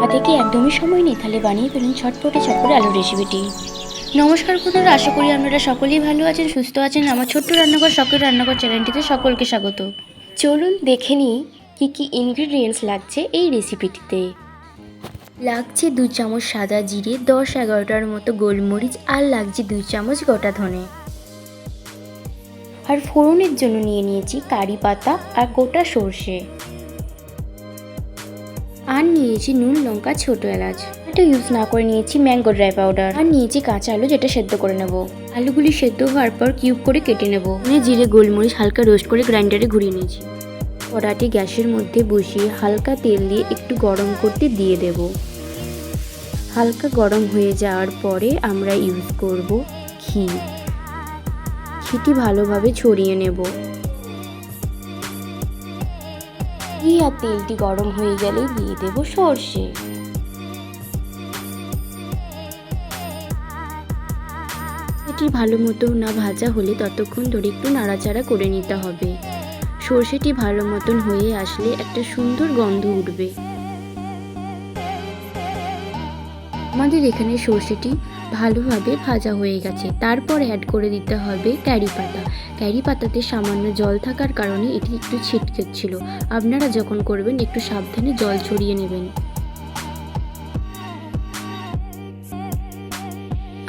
হাতে কি একদমই সময় নেই? তাহলে বানিয়ে ফেলুন ছটপটে ছটপটে আলুর রেসিপিটি নমস্কার বন্ধুরা, আশা করি আপনারা সকলেই ভালো আছেন, সুস্থ আছেন। আমার ছোট্ট রান্নাঘর সকলের রান্নাঘর চ্যানেলটিতে সকলকে স্বাগত। চলুন দেখে নিই কী কী ইনগ্রিডিয়েন্টস লাগছে এই রেসিপিটিতে লাগছে দু চামচ সাদা জিরে, দশ এগারোটার মতো গোলমরিচ আর লাগছে দু চামচ গোটা ধনে। আর ফোড়নের জন্য নিয়ে নিয়েছি কারি পাতা আর গোটা সর্ষে। আর নিয়েছি নুন, লঙ্কা, ছোট এলাচ। এটা ইউজ না করে নিয়েছি ম্যাঙ্গো ড্রাই পাউডার আর নিয়েছি কাঁচা আলু যেটা সেদ্ধ করে নেব। আলুগুলি সেদ্ধ হওয়ার পর কিউব করে কেটে নেব। জিরে, গোলমরিচ, হালকা রোস্ট করে গ্রাইন্ডারে ঘুরিয়ে নিয়েছি। কড়াটি গ্যাসের মধ্যে বসিয়ে হালকা তেল দিয়ে একটু গরম করতে দিয়ে দেব। হালকা গরম হয়ে যাওয়ার পরে আমরা ইউজ করব ঘি। ঘিটি ভালোভাবে ছড়িয়ে নেব। ঘি আর তেলটি গরম হয়ে গেলে দিয়ে দেব সর্ষে। এটি ভালো মতো না ভাজা হলে ততক্ষণ ধরে একটু নাড়াচাড়া করে নিতে হবে। সর্ষেটি ভালো মতন হয়ে আসলে একটা সুন্দর গন্ধ উঠবে। আমাদের এখানে সর্ষেটি ভালোভাবে ভাজা হয়ে গেছে। তারপর অ্যাড করে দিতে হবে ক্যারি পাতা। ক্যারি পাতাতে সামান্য জল থাকার কারণে এটি একটু ছিটকেছিল আপনারা যখন করবেন, একটু সাবধানে জল ছড়িয়ে নেবেন।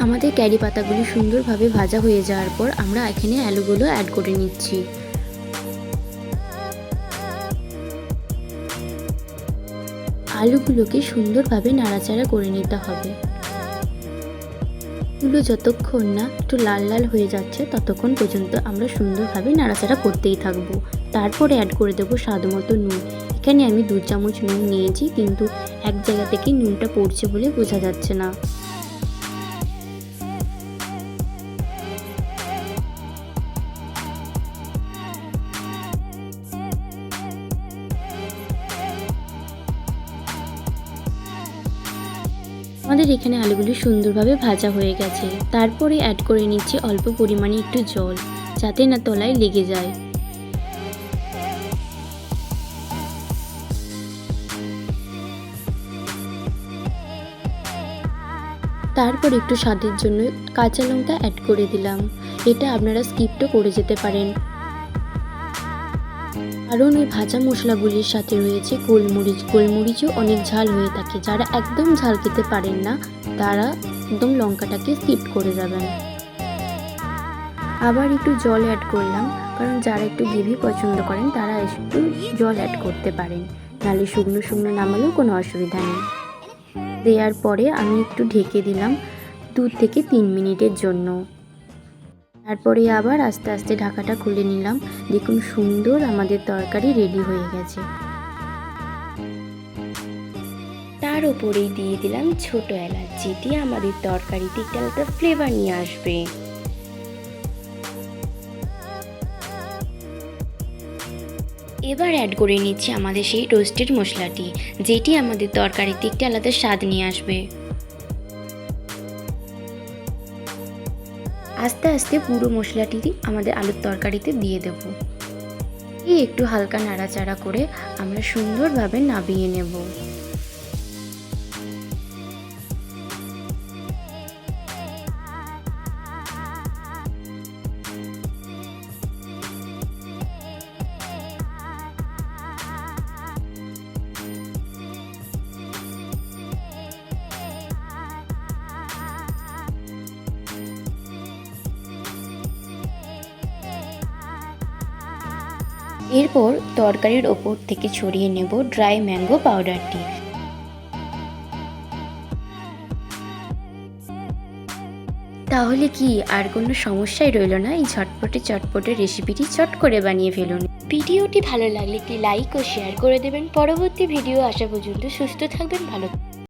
আমাদের ক্যারি পাতাগুলি সুন্দরভাবে ভাজা হয়ে যাওয়ার পর আমরা এখানে আলুগুলো অ্যাড করে নিচ্ছি। আলুগুলোকে সুন্দরভাবে নাড়াচাড়া করে নিতে হবে। গুলো যতক্ষণ না একটু লাল লাল হয়ে যাচ্ছে, ততক্ষণ পর্যন্ত আমরা সুন্দরভাবে নাড়াচাড়া করতেই থাকব। তারপরে অ্যাড করে দেবো স্বাদ মতো নুন। এখানে আমি দু চামচ নুন নিয়েছি, কিন্তু এক জায়গা থেকে নুনটা পড়ছে বলে বোঝা যাচ্ছে না। আমাদের এখানে আলুগুলি সুন্দরভাবে ভাজা হয়ে গেছে। তারপরে অ্যাড করে নিচ্ছি অল্প পরিমাণে একটু জল, যাতে না তলায় লেগে যায়। তারপর একটু স্বাদের জন্য কাঁচা লঙ্কা অ্যাড করে দিলাম। এটা আপনারা স্কিপও করে যেতে পারেন। কারণ ওই ভাজা মশলাগুলির সাথে রয়েছে গোলমরিচ। গোলমরিচও অনেক ঝাল হয়ে থাকে। যারা একদম ঝাল খেতে পারেন না, তারা একদম লঙ্কাটাকে স্কিপ করে যাবেন। আবার একটু জল অ্যাড করলাম, কারণ যারা একটু গ্রেভি পছন্দ করেন, তারা একটু জল অ্যাড করতে পারেন। নাহলে শুকনো শুকনো নামালেও কোনো অসুবিধা নেই। দেওয়ার পরে আমি একটু ঢেকে দিলাম দু থেকে তিন মিনিটের জন্য। তারপরে আবার আস্তে আস্তে ঢাকাটা খুলে নিলাম। দেখুন সুন্দর আমাদের তরকারি রেডি হয়ে গেছে। তার উপরেই দিয়ে দিলাম ছোট এলাচ যেটি আমাদের তরকারিতে একটা আলাদা ফ্লেভার নিয়ে আসবে। এবার অ্যাড করে নিচ্ছি আমাদের সেই রোস্টেড মশলাটি, যেটি আমাদের তরকারিতে একটা আলাদা স্বাদ নিয়ে আসবে। আস্তে আস্তে পুরো মশলাটি আমাদের আলুর তরকারিতে দিয়ে দেব। একটু হালকা নাড়াচাড়া করে আমরা সুন্দরভাবে নাবিয়ে নেব। এরপর তরকারির ওপর থেকে ছড়িয়ে নেব ড্রাই ম্যাঙ্গো পাউডারটি তাহলে কি আর কোনো সমস্যাই রইল না? এই ঝটপটে চটপটে রেসিপিটি চট করে বানিয়ে ফেলুন। ভিডিওটি ভালো লাগলে একটি লাইক ও শেয়ার করে দেবেন। পরবর্তী ভিডিও আসা পর্যন্ত সুস্থ থাকবেন, ভালো